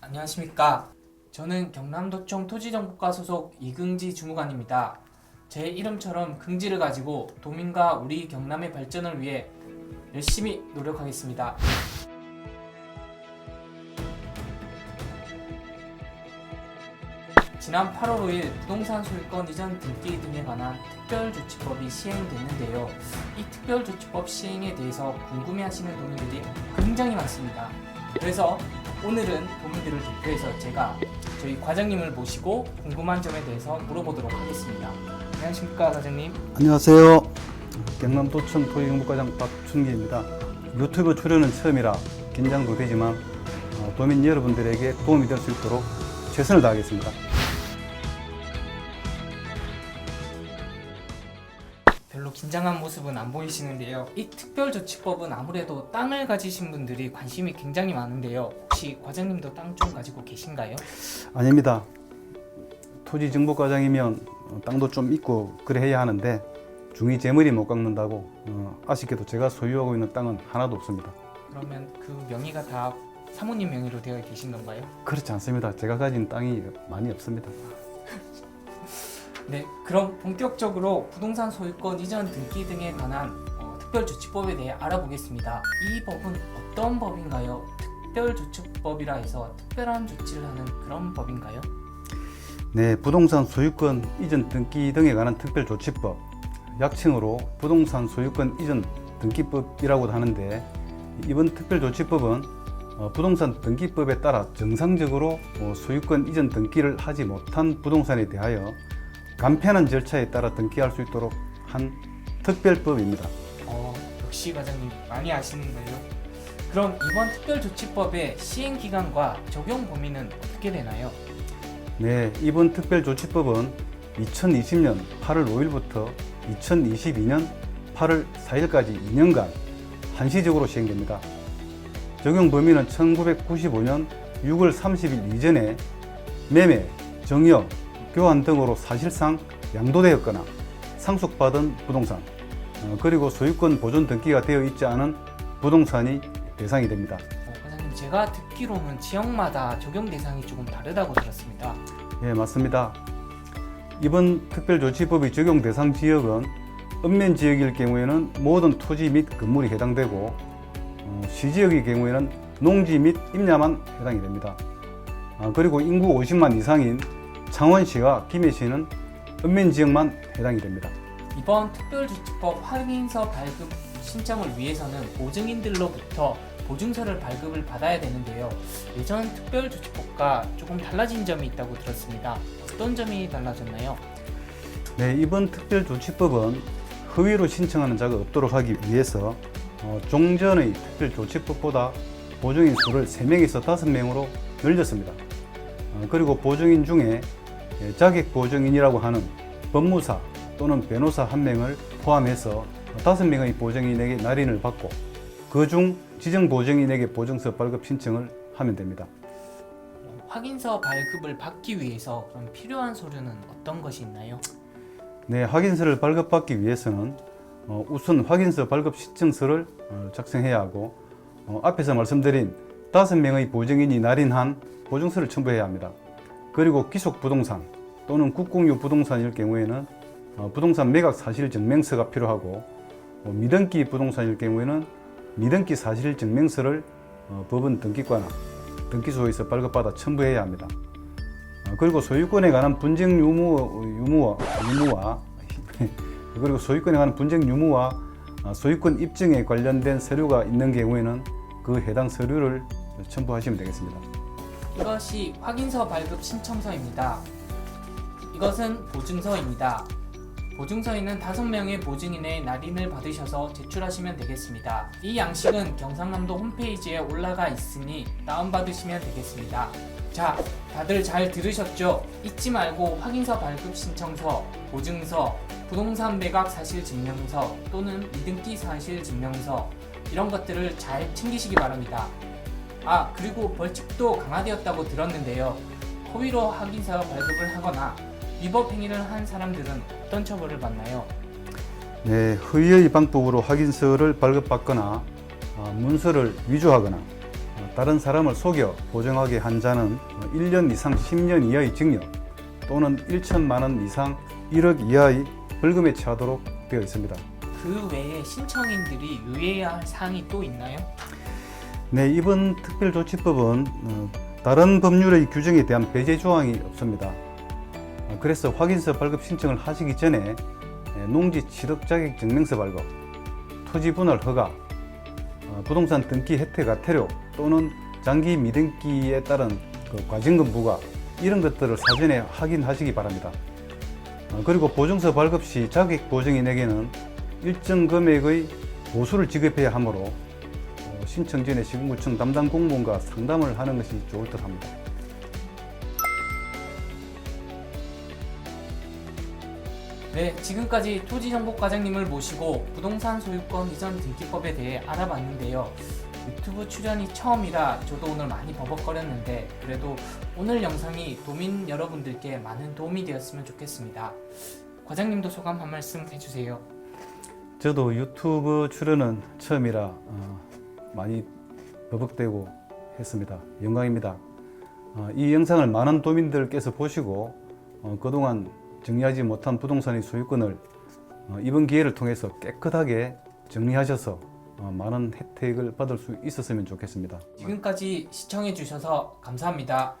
안녕하십니까. 저는 경남도청 토지정보과 소속 이긍지 주무관입니다. 제 이름처럼 긍지를 가지고 도민과 우리 경남의 발전을 위해 열심히 노력하겠습니다. 지난 8월 5일 부동산 소유권 이전 등기 등에 관한 특별조치법이 시행됐는데요. 이 특별조치법 시행에 대해서 궁금해하시는 도민들이 굉장히 많습니다. 그래서 오늘은 도민들을 대표해서 제가 저희 과장님을 모시고 궁금한 점에 대해서 물어보도록 하겠습니다. 안녕하십니까 과장님? 안녕하세요. 경남도청 토지정보과장 박춘기입니다. 유튜브 출연은 처음이라 긴장도 되지만 어, 도민 여러분들에게 도움이 될 수 있도록 최선을 다하겠습니다. 긴장한 모습은 안 보이시는데요. 이 특별조치법은 아무래도 땅을 가지신 분들이 관심이 굉장히 많은데요. 혹시 과장님도 땅 좀 가지고 계신가요? 아닙니다. 토지 정보 과장이면 어, 땅도 좀 있고 그래 해야 하는데 중위 재물이 못 깎는다고 어, 아쉽게도 제가 소유하고 있는 땅은 하나도 없습니다. 그러면 그 명의가 다 사모님 명의로 되어 계신 건가요? 그렇지 않습니다. 제가 가진 땅이 많이 없습니다. 네, 그럼 본격적으로 부동산 소유권 이전 등기 등에 관한 어, 특별조치법에 대해 알아보겠습니다. 이 법은 어떤 법인가요? 특별조치법이라 해서 특별한 조치를 하는 그런 법인가요? 네, 부동산 소유권 이전 등기 등에 관한 특별조치법, 약칭으로 부동산 소유권 이전 등기법이라고도 하는데 이번 특별조치법은 어, 부동산 등기법에 따라 정상적으로 어, 소유권 이전 등기를 하지 못한 부동산에 대하여 간편한 절차에 따라 등기할 수 있도록 한 특별법입니다. 어, 역시 과장님 많이 아시는데요. 그럼 이번 특별조치법의 시행 기간과 적용 범위는 어떻게 되나요? 네, 이번 특별조치법은 2020년 8월 5일부터 2022년 8월 4일까지 2년간 한시적으로 시행됩니다. 적용 범위는 1995년 6월 30일 이전에 매매, 정여, 교환 등으로 사실상 양도되었거나 상속받은 부동산, 어, 그리고 소유권 보존 등기가 되어 있지 않은 부동산이 대상이 됩니다. 어, 과장님 제가 듣기로는 지역마다 적용 대상이 조금 다르다고 들었습니다. 예, 맞습니다. 이번 특별조치법의 적용 대상 지역은 읍면 지역일 경우에는 모든 토지 및 건물이 해당되고 어, 시지역의 경우에는 농지 및 임야만 해당이 됩니다. 아, 그리고 인구 50만 이상인 창원시와 김해시는 읍면 지역만 해당이 됩니다. 이번 특별조치법 확인서 발급 신청을 위해서는 보증인들로부터 보증서를 발급을 받아야 되는데요. 예전 특별조치법과 조금 달라진 점이 있다고 들었습니다. 어떤 점이 달라졌나요? 네, 이번 특별조치법은 허위로 신청하는 자가 없도록 하기 위해서 어, 종전의 특별조치법보다 보증인 수를 3명에서 5명으로 늘렸습니다. 어, 그리고 보증인 중에 예, 자객 보증인이라고 하는 법무사 또는 변호사 한 명을 포함해서 5명의 보증인에게 날인을 받고 그 중 지정 보증인에게 보증서 발급 신청을 하면 됩니다. 어, 확인서 발급을 받기 위해서 그럼 필요한 서류는 어떤 것이 있나요? 네, 확인서를 발급받기 위해서는 어, 우선 확인서 발급 신청서를 어, 작성해야 하고 어, 앞에서 말씀드린 다섯 명의 보증인이 날인한 보증서를 첨부해야 합니다. 그리고 기속 부동산 또는 국공유 부동산일 경우에는 어, 부동산 매각 사실 증명서가 필요하고 어, 미등기 부동산일 경우에는 미등기 사실 증명서를 어, 법원 등기과나 등기소에서 발급받아 첨부해야 합니다. 어, 그리고 소유권에 관한 분쟁 유무, 유무와, 유무와 그리고 소유권에 관한 분쟁 유무와 어, 소유권 입증에 관련된 서류가 있는 경우에는 그 해당 서류를 첨부하시면 되겠습니다. 이것이 확인서 발급 신청서입니다. 이것은 보증서입니다. 보증서에는 5명의 보증인의 날인을 받으셔서 제출하시면 되겠습니다. 이 양식은 경상남도 홈페이지에 올라가 있으니 다운받으시면 되겠습니다. 자, 다들 잘 들으셨죠? 잊지 말고 확인서 발급 신청서, 보증서, 부동산 매각 사실 증명서 또는 미등기 사실 증명서 이런 것들을 잘 챙기시기 바랍니다. 아, 그리고 벌칙도 강화되었다고 들었는데요. 허위로 확인서 발급을 하거나 위법 행위를 한 사람들은 어떤 처벌을 받나요? 네, 허위의 방법으로 확인서를 발급받거나 어, 문서를 위조하거나 어, 다른 사람을 속여 보증하게 한 자는 어, 1년 이상 10년 이하의 징역 또는 1천만 원 이상 1억 이하의 벌금에 처하도록 되어 있습니다. 그 외에 신청인들이 유의해야 할 사항이 또 있나요? 네, 이번 특별조치법은 어, 다른 법률의 규정에 대한 배제 조항이 없습니다. 어, 그래서 확인서 발급 신청을 하시기 전에 예, 농지 취득 자격 증명서 발급, 토지 분할 허가, 어, 부동산 등기 혜택 과태료 또는 장기 미등기에 따른 그 과징금 부과 이런 것들을 사전에 확인하시기 바랍니다. 어, 그리고 보증서 발급 시 자격 보증인에게는 일정 금액의 보수를 지급해야 하므로 어, 신청 전에 시군구청 담당 공무원과 상담을 하는 것이 좋을 듯 합니다. 네, 지금까지 토지정보과장님을 모시고 부동산 소유권 이전 등기법에 대해 알아봤는데요. 유튜브 출연이 처음이라 저도 오늘 많이 버벅거렸는데 그래도 오늘 영상이 도민 여러분들께 많은 도움이 되었으면 좋겠습니다. 과장님도 소감 한 말씀 해주세요. 저도 유튜브 출연은 처음이라 어, 많이 버벅대고 했습니다. 영광입니다. 어, 이 영상을 많은 도민들께서 보시고 어, 그동안 정리하지 못한 부동산의 소유권을 어, 이번 기회를 통해서 깨끗하게 정리하셔서 어, 많은 혜택을 받을 수 있었으면 좋겠습니다. 지금까지 시청해 주셔서 감사합니다.